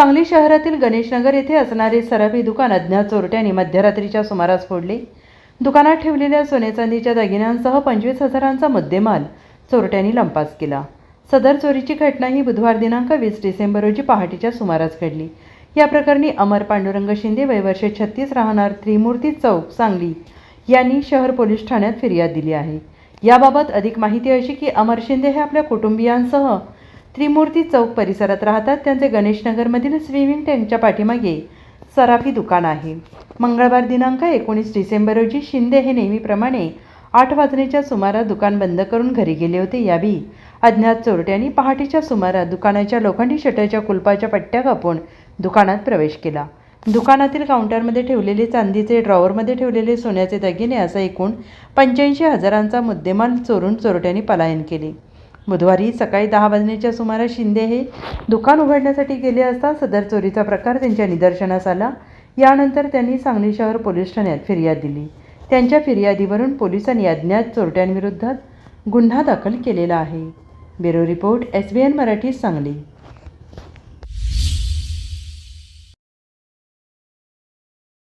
सांगली शहरातील गणेशनगर येथे असणारे सराफी दुकान अज्ञात चोरट्यांनी मध्यरात्रीच्या सुमारास फोडले. दुकानात ठेवलेल्या सोने चांदीच्या दागिन्यांसह पंचवीस हजारांचा मुद्देमाल चोरट्यांनी लंपास केला. सदर चोरीची घटना ही बुधवार दिनांक वीस डिसेंबर रोजी पहाटेच्या सुमारास घडली. या प्रकरणी अमर पांडुरंग शिंदे वयवर्षे छत्तीस राहणार त्रिमूर्ती चौक सांगली यांनी शहर पोलीस ठाण्यात फिर्याद दिली आहे. याबाबत अधिक माहिती अशी की अमर शिंदे हे आपल्या कुटुंबियांसह त्रिमूर्ती चौक परिसरात राहतात. त्यांचे गणेशनगरमधील स्विमिंग टँकच्या पाठीमागे सराफी दुकान आहे. मंगळवार दिनांक एकोणीस डिसेंबर रोजी शिंदे हे नेहमीप्रमाणे आठ वाजण्याच्या सुमारास दुकान बंद करून घरी गेले होते. यावेळी अज्ञात चोरट्यांनी पहाटेच्या सुमारास दुकानाच्या लोखंडी शटरच्या कुलपाच्या पट्ट्या कापून दुकानात प्रवेश केला. दुकानातील काउंटरमध्ये ठेवलेले चांदीचे ड्रॉवरमध्ये ठेवलेले सोन्याचे दागिने असा एकूण पंच्याऐंशी हजारांचा मुद्देमाल चोरून चोरट्यांनी पलायन केले. बुधवारी सकाळी दहा वाजण्याच्या सुमारास शिंदे हे दुकान उघडण्यासाठी गेले असता सदर चोरीचा प्रकार त्यांच्या निदर्शनास आला. यानंतर त्यांनी सांगली शहर पोलीस ठाण्यात फिर्याद दिली. त्यांच्या फिर्यादीवरून पोलिसांनी अज्ञात चोरट्यांविरुद्ध गुन्हा दाखल केलेला आहे. Bureau report S B N Marathi Sangli.